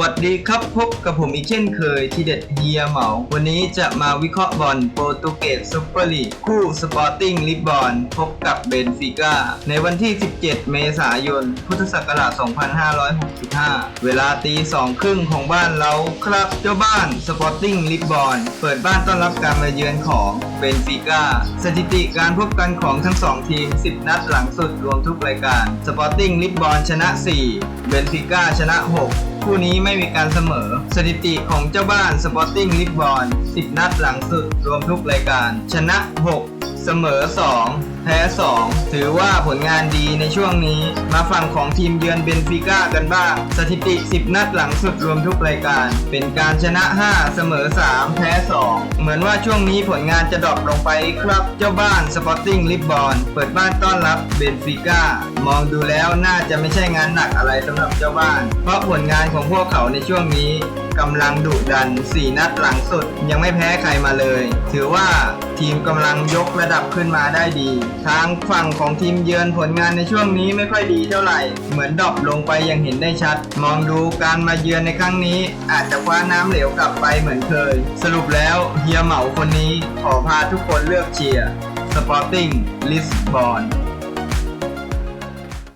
วัสดีครับพบกับผมอีกเช่นเคยที่เด็ดเฮียเหมา วันนี้จะมาวิเคราะห์บอลโปรตุเกสซุปเปอร์ลีกคู่สปอร์ติ้งลิสบอนพบกับเบนฟิก้าในวันที่ 17 เมษายน พุทธศักราช 2565 เวลาตีสองครึ่งของบ้านเราครับเจ้าบ้านสปอร์ติ้งลิสบอนเปิดบ้านต้อนรับการมาเยือนของเบนฟิก้าสถิติการพบกันของทั้งสองทีม 10 นัดหลังสุดรวมทุกรายการสปอร์ติ้งลิสบอนชนะ 4 เบนฟิก้าชนะ 6 คู่นี้ไม่มีการเสมอ สถิติของเจ้าบ้านสปอร์ติ้งลิบบอน10 นัดหลังสุดรวมทุกรายการ ชนะ 6 เสมอ 2 แพ้ 2 ถือว่าผลงานดีในช่วงนี้ มาฝั่งของทีมเยือนเบนฟิก้ากันบ้าง สถิติ 10 นัดหลังสุดรวมทุกรายการ เป็นการชนะ 5 เสมอ 3 แพ้ 2 เหมือนว่าช่วงนี้ผลงานจะดรอปลงไปครับ เจ้าบ้านสปอร์ติ้งลิสบอนเปิดบ้านต้อนรับเบนฟิก้ามองดูแล้วน่าจะไม่ใช่งานหนักอะไรสำหรับเจ้าบ้าน เพราะผลงานของพวกเขาในช่วงนี้กำลังดุดัน 4 นัดหลังสุด ยังไม่แพ้ใครมาเลย ถือว่าทีมกำลังยกระดับขึ้นมาได้ดี ทางฝั่งของทีมเยือนผลงานในช่วงนี้ไม่ค่อยดีเท่าไหร่ เหมือนดรอปลงไปอย่างเห็นได้ชัด มองดูการมาเยือนในครั้งนี้ อาจจะคว้าน้ำเหลวกลับไปเหมือนเคย สรุปแล้วเฮียเหมาคนนี้ขอพาทุกคนเลือกเชียร์สปอร์ติ้งลิสบอน